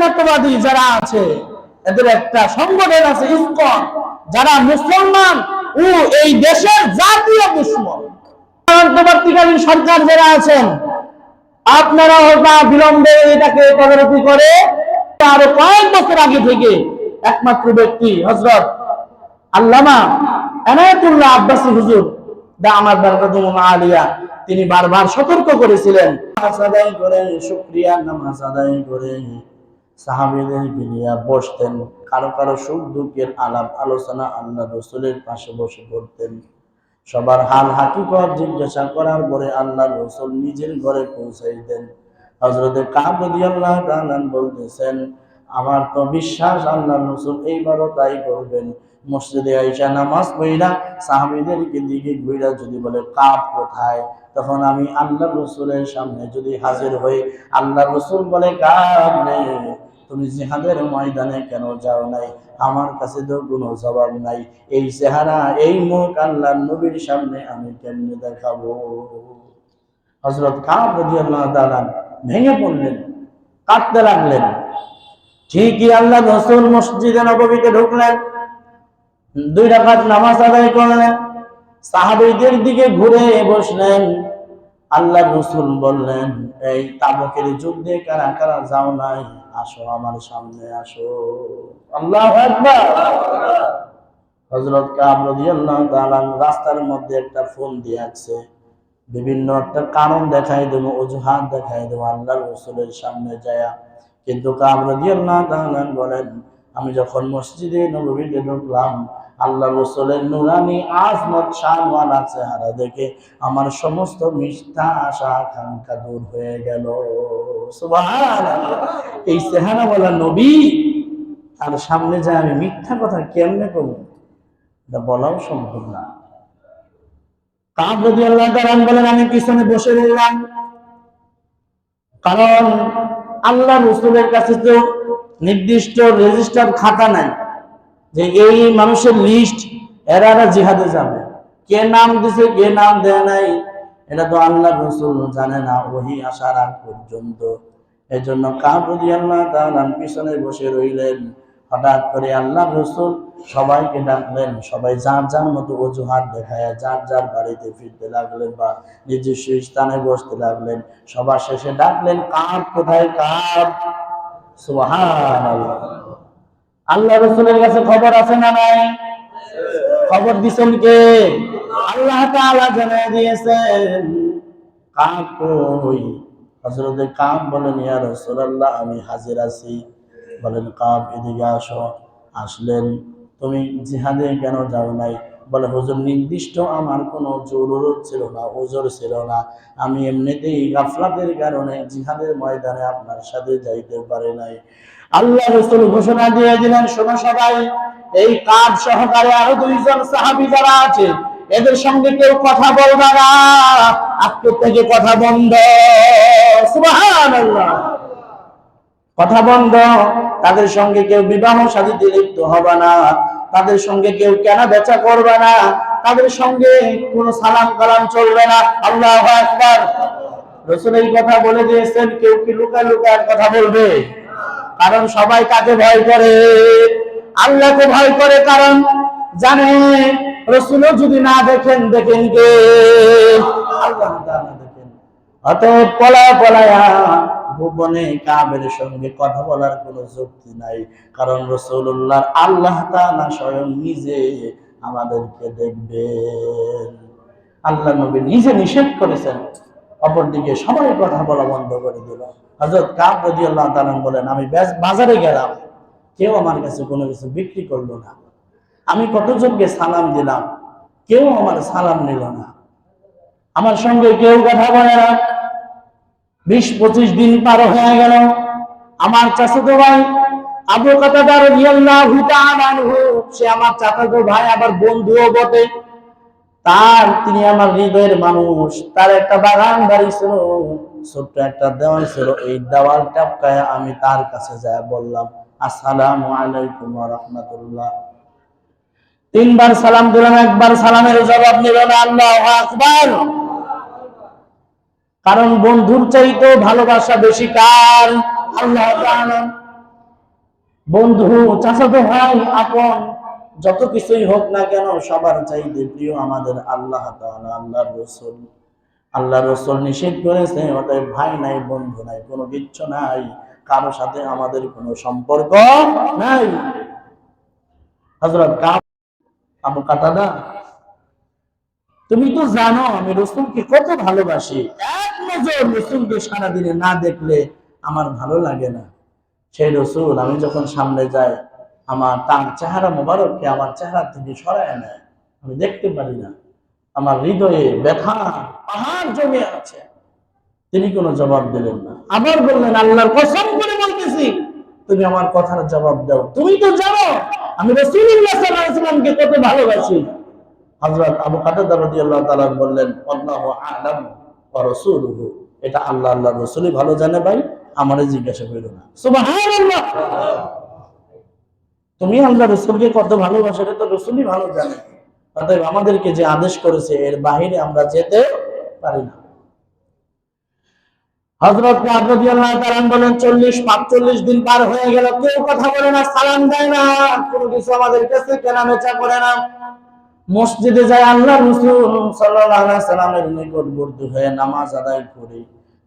মতবাদী যারা আছে, এদের একটা সংগঠন আছে ইসকন। যারা মুসলমান ও এই দেশের জাতীয় দুশ্মন। অন্তর্বর্তীকালীন সরকার যারা আছেন, আপনারা হয়তো বিলম্বে এটাকে তদারকি করে আরও কয়েক বছর আগে থেকে একমাত্র ব্যক্তি হজরত আল্লামা এনায়তুল্লাহ আব্বাসী হুজুর, দা আমার আলিয়া, তিনি বারবার সতর্ক করেছিলেন। নামাজ আদায় করেন, শুকরিয়া, নামাজ আদায় করেন। সাহাবীদেরকে নিয়ে বসতেন, কারও কারও সুখ দুঃখের আলাপ আলোচনা আল্লাহ রসুলের পাশে বসে করতেন সবার হাল হাকিকত জিজ্ঞাসা করার পরে আল্লাহ রসুল নিজের ঘরে পৌঁছাই দেন। হজরতে কাবদি আল্লাহ বলতেছেন, আমার তো বিশ্বাস আল্লাহ রসুল এইবারও তাই করবেন। মসজিদে আইসা নামাজ পড়িরা সাহাবিদেরকে দিকে ঘুরা যদি বলে কাপ কোথায়? তখন আমি আল্লাহ রসুলের সামনে যদি হাজির হই, আল্লাহ রসুল বলে কাপ নেই। তুমি জিহাদের ময়দানে কেন যাও নাই? আমার কাছে তো কোনো জবাব নাই। এই চেহারা, এই মুখ আল্লাহ নবীর সামনে আমি কেমনে দেখাবো? হজরত খান তাআলা ভেঙে পড়লেন, কাঁদতে লাগলেন। ঠিকই আল্লাহ রসুল মসজিদে নববীতে ঢুকলেন, দুই রাকাত নামাজ আদায় করলেন, সাহাবীদের দিকে ঘুরে বসলেন। আল্লাহ রসুল বললেন, এই তাবকের যুদ্ধে কারা কারা যাও নাই? আসো আমার সামনে আসো। আল্লাহ হজরত কাবরান রাস্তার মধ্যে একটা ফোন দিয়েছে বিভিন্ন একটা কারণ দেখাই দেবো, অজুহাত দেখাই দেবো আল্লাহ রসুলের সামনে যায়া। কিন্তু কাবরান বলেন, আমি যখন মসজিদে নবীতে ঢুকলাম আল্লাহ রসুলের নুরানি আজমত শাহওয়ালা চেহারা দেখে আমার সমস্ত মিথ্যা আশা আকাঙ্ক্ষা দূর হয়ে গেল। এই চেহারা বলা নবী, তার সামনে যায় আমি মিথ্যা কথা কেমনে করব? এটা বলাও সম্ভব না। কাব যদি আল্লাহ বলেন, আমি পিছনে বসে রইলাম। কারণ আল্লাহ রসুলের কাছে তো নির্দিষ্ট রেজিস্টার খাতা নাই। যে এই মানুষের লিস্ট, এরা এরা জিহাদে যাবে। কে নাম দিছে, কে নাম দেয় নাই, এটা তো আল্লাহ রসুল জানে না, ওহি আসার আগ পর্যন্ত। এই জন্য কাবুদি তাআলা পিছনে বসে রইলেন। হঠাৎ করে আল্লাহ রসুল সবাইকে ডাকলেন, সবাই যার যার মতো অজুহাত দেখায়, যার যার বাড়িতে ফিরতে লাগলেন বা নিজস্ব স্থানে বসতে লাগলেন, সবার শেষে ডাকলেন কাপ কোথায় কাপ সুবহানাল্লাহ। আল্লাহ রসুলের কাছে খবর আছে না নাই? খবর দিছেন কে? আল্লাহ তাআলা জানিয়ে দিয়েছেন। কাপ কই? হযরতে কাপ বলেন, ইয়া রাসূলুল্লাহ, আমি হাজির আছি। বলেন কাপ এদিকে আসো। আসলেন, তুমি জিহাদে কেন যাও নাই? বলে, হুজুর, নির্দিষ্ট আমার কোনো জরুরত ছিল না ওজোর ছিল না। আমি এমনিতেই গাফলাতের কারণে জিহাদের ময়দানে আপনার সাথে যাইতে পারে নাই। আল্লাহ রসুল ঘোষণা দিয়ে দিলেন, শোনো সবাই, এই কাজ সহকারে আরও দুইজন সাহাবি যারা আছে, এদের সঙ্গে কেউ কথা বলবে না। আজকের থেকে কথা বন্ধ। কথা বন্ধ। তাদের সঙ্গে কেউ বিবাহ সাথীতে লিপ্ত হবে না। তাদের সঙ্গে কেউ কেনা বেচা করবে না। তাদের সঙ্গে কোনো সালাম কালাম চলবে না। আল্লাহ একবার রসুল এই কথা বলে দিয়েছেন, কেউ কি লুকায় লুকায় কথা বলবে? কারণ সবাই কাকে ভয় করে? আল্লাহকে ভয় করে কারণ জানে, রসুলও যদি না দেখেন দেখেন কে? সঙ্গে কথা বলার কোনো যুক্তি নাই। কারণ আল্লাহ স্বয়ং নিজে আমাদেরকে দেখবেন। আল্লাহ নবী নিজে নিষেধ করেছেন। অপরদিকে সবাই কথা বলা বন্ধ করে দিল। হজরত কাব রদি আল্লাহ তালাম বলেন, আমি বাজারে গেলাম। কেউ আমার কাছে কোনো কিছু বিক্রি করল না। আমি কতজনকে সালাম দিলাম? কেউ আমার সালাম নিল না। আমার সঙ্গে কেউ কথা বলে না। বিশ পঁচিশ দিন পার হয়ে গেল। আমার চাচাতো ভাই আবু কাতাদার রাদিয়াল্লাহু তাআলা সে আমার চাচাতো ভাই আবার বন্ধুও বটে। তার, তিনি আমার হৃদয়ের মানুষ। তার একটা বাগান বাড়ি ছিল। ছোট্ট একটা দেওয়াল ছিল, এই দেওয়াল টাপকায় আমি তার কাছে বললাম আলাইকুম রাহমাতুল্লাহ। তিনবার সালাম দিলাম, একবার সালামের জবাব নিল আল্লাহু আকবার। কারণ বন্ধুর চাইতেও ভালোবাসা বেশি কার? আল্লাহ বন্ধু চাচাতো ভাই, আপন, যত কিছুই হোক না কেন সবার চাইতে প্রিয় আমাদের আল্লাহ আল্লাহ রসুল। আল্লাহ রসুল নিষেধ করেছে, অতএব ভাই নাই, বন্ধু নাই, কোনো কিচ্ছু নাই, কারও সাথে আমাদের কোনো সম্পর্ক নাই। হজরত আবু কাতাদা, তুমি তো জানো আমি রসুলকে কত ভালোবাসি। এক নজর রসুলকে সারাদিনে না দেখলে আমার ভালো লাগে না। সেই রসুল, আমি যখন সামনে যাই, আমার তার চেহারা মোবারককে আমার চেহারা থেকে সরায় নেয়। আমি দেখতে পারি না। আমার হৃদয়ে ব্যথা পাহাড় জমে আছে। তিনি কোনো জবাব দিলেন না। আবার বললেন, আল্লাহর কসম করে বলতেছি, তুমি আমার কথার জবাব দাও। তুমি তো জানো, আমি রসুল্লাহ কত ভালোবাসি। আবু বললেন এটা আল্লাহ ভালো জানে ভাই, আমারে জিজ্ঞাসা করো না। তুমি আল্লাহ রাসূলকে কত ভালোবাসো, এটা তো ভালো জানে। অতএব আমাদেরকে যে আদেশ করেছে, এর বাহিরে আমরা যেতে পারি না। তাআলা বলেন 40 45 দিন পার হয়ে গেল, কেউ কথা বলে না, সালাম দেয় না, কোনো কিছু আমাদের কাছে করে না। মসজিদে যায় আল্লাহ রসুল সাল্লামের হয়ে নামাজ আদায় করি।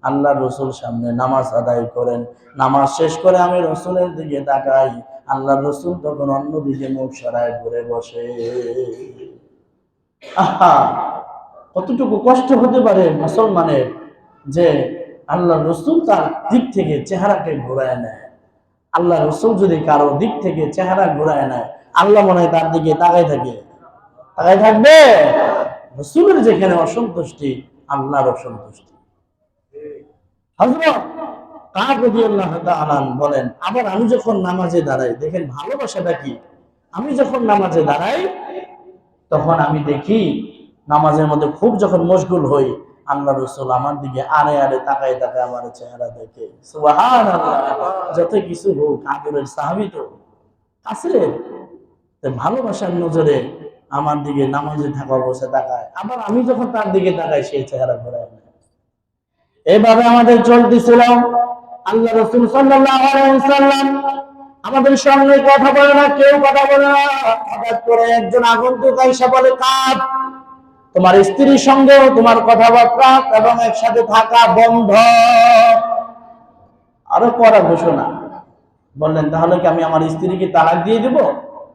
আল্লাহ রসুল সামনে নামাজ আদায় করেন। নামাজ শেষ করে আমি রসুলের দিকে তাকাই। আল্লাহ রসুল তখন অন্যদিকে মুখ সরায় ঘুরে বসে। আহা! কতটুকু কষ্ট হতে পারে মুসলমানের যে আল্লাহ রসুল তার দিক থেকে চেহারাকে ঘুরায় নেয়? আল্লাহ রসুল যদি কারও দিক থেকে চেহারা ঘুরায় নেয়, আল্লাহ মনে হয় তার দিকে তাকাই থাকে। তাকাই থাকবে? রসুলের যেখানে অসন্তুষ্টি, আল্লাহর অসন্তুষ্টি। বলেন, আবার আমি যখন নামাজে দাঁড়াই, দেখেন ভালোবাসাটা কি? আমি যখন নামাজে দাঁড়াই, তখন আমি দেখি নামাজের মধ্যে খুব যখন মশগুল হই আল্লাহ রসুল আমার দিকে আরে আরে তাকায় তাকায় আমার চেহারা দেখে যত কিছু হোক, আদরের সাহাবী তো তো ভালোবাসার নজরে আমার দিকে নামাজে থাকা অবস্থায় তাকায়। আবার আমি যখন তার দিকে তাকাই সেই চেহারা ঘোরায় এভাবে আমাদের চলতেছিল। আল্লাহ রসুল সাল্লাম আমাদের সঙ্গে কথা বলে না, কেউ কথা বলে না। হঠাৎ করে একজন আগন্তুক আইসা বলে কাপ তোমার স্ত্রীর সঙ্গেও তোমার কথাবার্তা এবং একসাথে থাকা বন্ধ। আরও করা ঘোষণা। বললেন, তাহলে কি আমি আমার স্ত্রীকে তালাক দিয়ে দিব?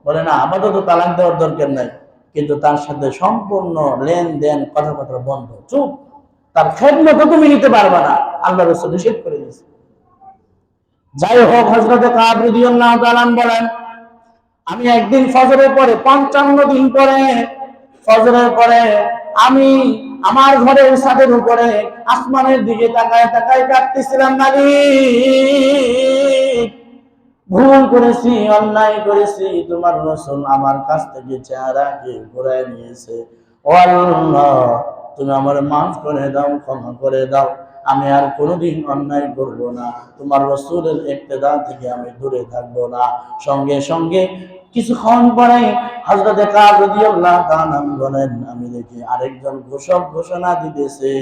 বলে, না, আপাতত তালাক দেওয়ার দরকার নাই। কিন্তু তার সাথে সম্পূর্ণ লেনদেন কথাবার্তা বন্ধ। চুপ। তার খেদমতো তুমি নিতে পারবে না। আল্লাহ রসুল নিষেধ করে দিয়েছে। যাই হোক হজরতে কাবরুদ্দিয়াল্লাহ তালান বলেন, আমি একদিন ফজরের পরে পঞ্চান্ন দিন পরে ফজরের পরে আমি আমার ঘরের ছাদের উপরে আসমানের দিকে তাকায় তাকায় কাটতেছিলাম মালিক ভুল করেছি, অন্যায় করেছি, তোমার রসুল আমার কাছ থেকে চেহারাকে ঘুরায় নিয়েছে। ও আল্লাহ, তুমি আমার মাফ করে দাও, ক্ষমা করে দাও। আমি আর কোনোদিন অন্যায় করব না। তোমার রসুলের ইক্তেদা থেকে আমি দূরে থাকব না। সঙ্গে সঙ্গে কিছুক্ষণ পরে হজরতে বলেন, আমি দেখি আরেকজন ঘোষক ঘোষণা দিতেছে,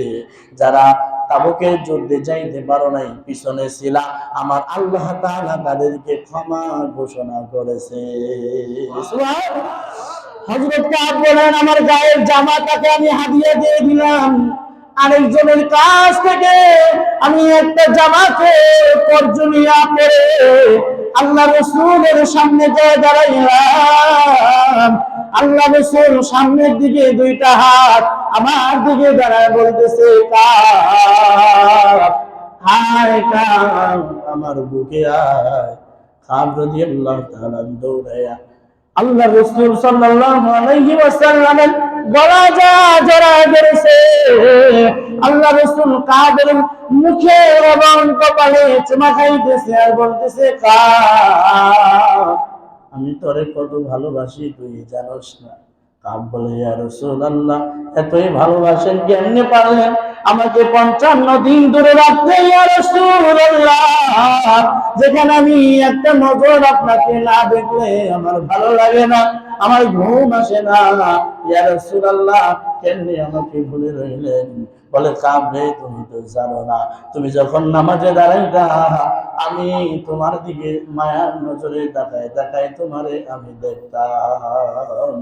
যারা তাবুকের যুদ্ধে যাইতে পারো নাই, পিছনে ছিলা আমার আল্লাহ তাআলা তাদেরকে ক্ষমা ঘোষণা করেছে। হযরত কাব বলেন, আমার গায়ের জামাটাকে আমি হাদিয়া দিয়ে দিলাম। আরেকজনের কাছ থেকে আমি একটা জামাকে পর্জনিয়া পরে আল্লাহ রসুলের সামনে যে দাঁড়াইলাম। আল্লাহ রসুল সামনের দিকে দুইটা হাত আমার দিকে দাঁড়ায় বলতেছে আমার বুকে আয়। আল্লাহ রসুল সাল্লাল্লাহু আলাইহি ওয়াসাল্লামের যা আল্লাহ রসুল কাদের মুখে এবং কপালে চুমা খাইতেছে আর বলতেছে কা আমি তোরে কত ভালোবাসি, তুই জানোস না। কাব বলে, ইয়া রসুল আল্লাহ এতই ভালোবাসেন, কেমনে পারলেন? আমাকে পঞ্চান্ন দিন ধরে রাখতে, ইয়া রসুল যেখানে আমি একটা নজর আপনাকে না দেখলে আমার ভালো লাগে না। আমার ঘুম আসে না। ইয়া আল্লাহ কেমনে আমাকে ভুলে রইলেন? বলে কামড়ে তুমি তো জানো না। তুমি যখন নামাজে দাঁড়াইতা আমি তোমার দিকে মায়ার নজরে তাকায় তাকায় তোমারে আমি দেখতাম।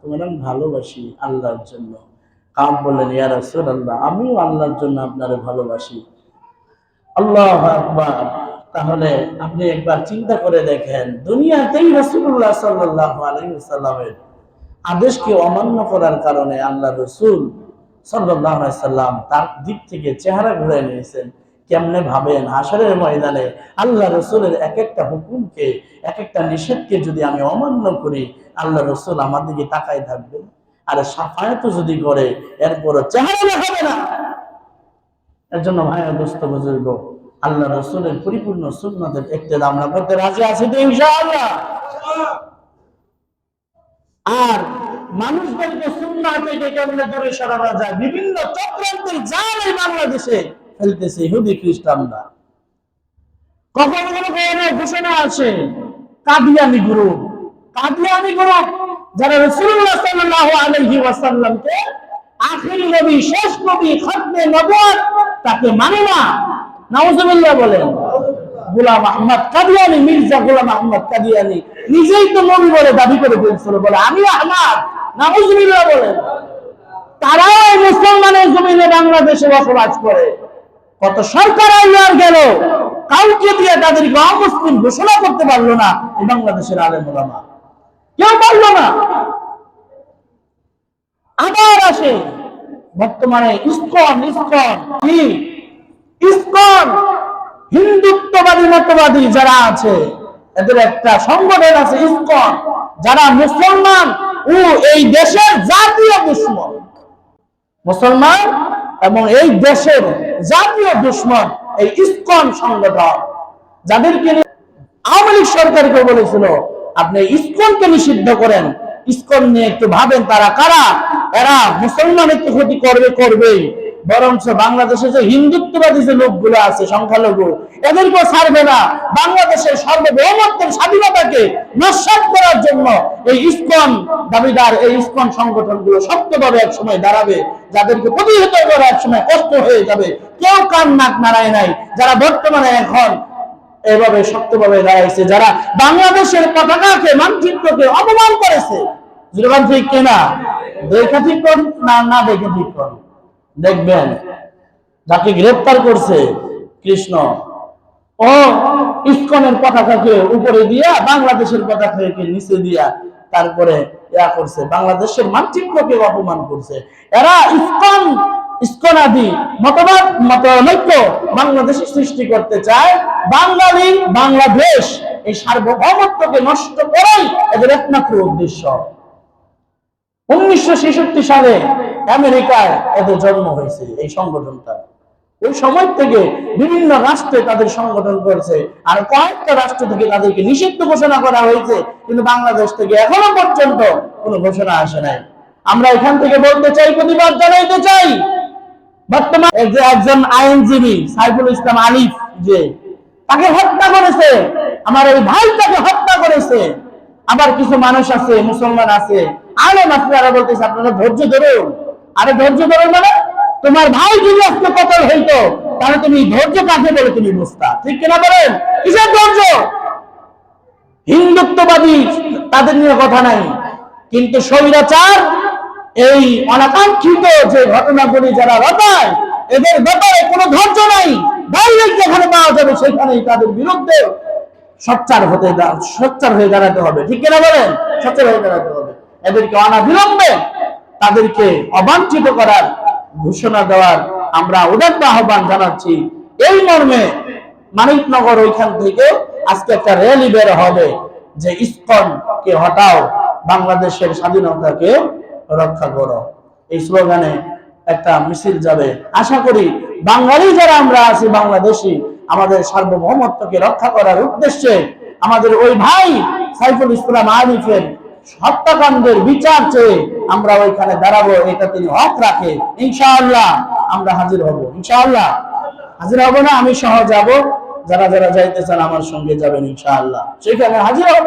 তোমার আমি ভালোবাসি আল্লাহর জন্য। কাম বললেন, ইয়া রাসূলুল্লাহ, আমিও আল্লাহর জন্য আপনারে ভালোবাসি। আল্লাহ আকবার। তাহলে আপনি একবার চিন্তা করে দেখেন, দুনিয়াতেই রাসূলুল্লাহ সাল্লাল্লাহু আলাইহি ওয়াসাল্লামের আদেশকে অমান্য করার কারণে আল্লাহ রসুল আলাইহি সাল্লাম তার দিক থেকে চেহারা ঘুরে নিয়েছেন। কেমনে ভাবেন? হাসরের ময়দানে আল্লাহ রসুলের এক একটা হুকুমকে এক একটা নিষেধকে যদি আমি অমান্য করি, আল্লাহ রসুল আমার দিকে তাকাই থাকবে আর সাফায়ত যদি করে, এরপরও চেহারা দেখাবে না। এর জন্য ভাইয়া দোস্ত বুজুর্গ আল্লাহ রসুলের পরিপূর্ণ সুন্নতের একটি আমরা করতে রাজি আছি তো ইনশাআল্লাহ। আর মানুষদেরকে সুন্না থেকে কেমনে দূরে সরানো যায়? বিভিন্ন চক্রান্তের জাল এই বাংলাদেশে ফেলতেছে ইহুদি খ্রিস্টানরা। কখনো কোনো ঘোষণা আছে? কাদিয়ানি কাদিয়ানি যারা রাসূলুল্লাহ সাল্লাল্লাহু আলাইহি ওয়াসাল্লামকে আখিরি নবী, শেষ নবী, খতমে নবুয়ত তাকে মানে না। বলেন। গোলাম আহমদ কাদিয়ানি, মির্জা গোলাম আহমদ কাদিয়ানি। নিজেই তো নবী বলে দাবি করে বলছিল বলে, আমি আহমদ। বলেন। তারাও মুসলমানের জমিনে বাংলাদেশে বসবাস করে। কত সরকার আইলো আর গেল, কাউকে দিয়ে তাদেরকে অমুসলিম ঘোষণা করতে পারল না এই বাংলাদেশের আলেম ওলামা। কেউ পারল না। আবার আসে বর্তমানে ইসকন ইসকন, কি? ইসকন, হিন্দুত্ববাদী, মতবাদী যারা আছে, এদের একটা সংগঠন আছে ইসকন, যারা মুসলমান ও এই দেশের জাতীয় দুশ্মন। মুসলমান এবং এই দেশের জাতীয় দুশ্মন, এই ইসকন সংগঠন। যাদেরকে আওয়ামী লীগ সরকারকে বলেছিল, আপনি ইসকনকে নিষিদ্ধ করেন। ইসকন নিয়ে একটু ভাবেন তারা কারা? এরা মুসলমানের তো ক্ষতি করবে, করবেই। বরঞ্চ বাংলাদেশে যে হিন্দুত্ববাদী যে লোকগুলো আছে, সংখ্যালঘু এদেরকেও ছাড়বে না। বাংলাদেশের সার্বভৌমত্বের স্বাধীনতাকে নস্বাত করার জন্য এই ইসকন দাবিদার, এই ইসকন সংগঠনগুলো শক্তভাবে এক সময় দাঁড়াবে, যাদেরকে প্রতিহত করা এক সময় কষ্ট হয়ে যাবে। কেউ কান নাক নাড়ায় নাই, যারা বর্তমানে এখন এভাবে শক্তভাবে দাঁড়াইছে, যারা বাংলাদেশের পতাকাকে, মানচিত্রকে অপমান করেছে। যেরকম ঠিক কিনা? দেখে ঠিক কর না না দেখে ঠিক কর দেখবেন, যাকে গ্রেফতার করছে কৃষ্ণ, ও ইস্কনের পতাকাকে উপরে দিয়া, বাংলাদেশের পতাকাকে নিচে দিয়া তারপরে ইয়া করছে। বাংলাদেশের মানচিত্রকে অপমান করছে। এরা ইস্কন, ইস্কনাদি মতবাদ বাংলাদেশে সৃষ্টি করতে চায়। বাঙালি বাংলাদেশ এই সার্বভৌমত্বকে নষ্ট করাই এদের একমাত্র উদ্দেশ্য। উনিশশো ছেষট্টি সালে আমেরিকায় এদের জন্ম হয়েছে, এই সংগঠনটা। ওই সময় থেকে বিভিন্ন রাষ্ট্রে তাদের সংগঠন করেছে, আর কয়েকটা রাষ্ট্র থেকে তাদেরকে নিষিদ্ধ ঘোষণা করা হয়েছে, কিন্তু বাংলাদেশ থেকে এখনও পর্যন্ত কোনো ঘোষণা আসে নাই। আমরা এখান থেকে বলতে চাই, প্রতিবাদ জানাইতে চাই। বর্তমান যে একজন আইনজীবী, সাইফুল ইসলাম আলিফ, যে তাকে হত্যা করেছে, আমার এই ভাই তাকে হত্যা করেছে। আবার কিছু মানুষ আছে, মুসলমান আছে, আলেম আছে যারা বলতেছে, আপনারা ধৈর্য ধরুন। আরে ধৈর্য ধরুন মানে? তোমার ভাই যদি আজকে কতল হইতো, তাহলে তুমি ধৈর্য কাকে বলে তুমি বুঝতা? ঠিক কিনা বলেন? কিসের ধৈর্য? হিন্দুত্ববাদী তাদের নিয়ে কথা নাই। কিন্তু স্বৈরাচার, এই অনাকাঙ্ক্ষিত যে ঘটনাগুলি যারা রটায় এদের ব্যাপারে কোনো ধৈর্য নাই। ডাইরেক্ট যেখানে পাওয়া যাবে, সেখানেই তাদের বিরুদ্ধে সচ্চার হতে সচ্চার হয়ে দাঁড়াতে হবে। ঠিক কিনা বলেন? সচ্চার হয়ে দাঁড়াতে হবে। এদেরকে অনাবিলম্বে তাদেরকে অবাঞ্ছিত করার ঘোষণা দেওয়ার আমরা উদাত্ত আহ্বান জানাচ্ছি। এই মর্মে মানিকনগর ওইখান থেকে আজকে একটা র্যালি বের হবে যে ইসকন কে হটাও, বাংলাদেশের স্বাধীনতাকে রক্ষা করো। এই স্লোগানে একটা মিছিল যাবে। আশা করি বাঙালি যারা আমরা আছি, বাংলাদেশি, আমাদের সার্বভৌমত্বকে রক্ষা করার উদ্দেশ্যে আমাদের ওই ভাই সাইফুল ইসলাম আরিফের হত্যাকাণ্ডের বিচার চেয়ে আমরা ওইখানে দাঁড়াবো, এটা তিনি হক রাখে। ইনশাআল্লাহ আমরা হাজির হব। ইনশাআল্লাহ। হাজির হব না, আমি সহ যাব। যারা যারা যাইতে চান আমার সঙ্গে যাবেন, ইনশাআল্লাহ। সেখানে হাজির হব।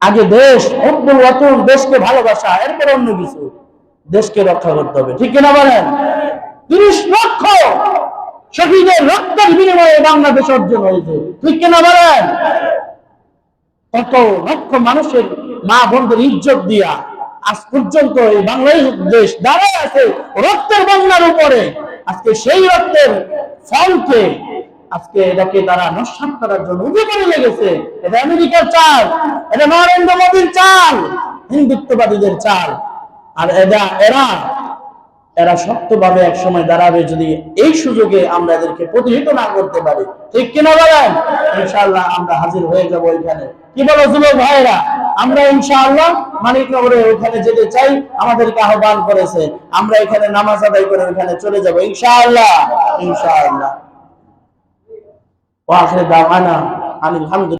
আগে দেশ ওয়াতুন, দেশকে ভালোবাসা, এরপর অন্য কিছু। দেশকে রক্ষা করতে হবে। ঠিক কিনা বলেন? তিরিশ লক্ষ শহীদের রক্তের বিনিময়ে বাংলাদেশ অর্জন হয়েছে। ঠিক কিনা বলেন? কত লক্ষ মানুষের মা বোনদের ইজ্জত দিয়া আজ পর্যন্ত এই বাংলাদেশ দাঁড়ায় আছে রক্তের বন্যার উপরে। আজকে সেই রক্তের ফলকে আজকে এটাকে তারা নস্বাত করার জন্য উঠে পড়ে লেগেছে। এটা আমেরিকার চাল, এটা নরেন্দ্র মোদীর চাল, হিন্দুত্ববাদীদের চাল। আর এরা এরা এরা শক্তভাবে এক সময় দাঁড়াবে যদি এই সুযোগে আমরা এদেরকে প্রতিহিত না করতে পারি। ঠিক কিনা বলেন? ইনশাআল্লাহ আমরা হাজির হয়ে যাব ওইখানে। কি বলো যুবক ভাইরা আমরা ইনশাআল্লাহ মানিকনগরে ওখানে যেতে চাই, আমাদেরকে আহ্বান করেছে। আমরা এখানে নামাজ আদায় করে ওখানে চলে যাব। ইনশাআল্লাহ ইনশাআল্লাহ। ওয়া আখির দাওয়ানা আলহামদুলিল্লাহ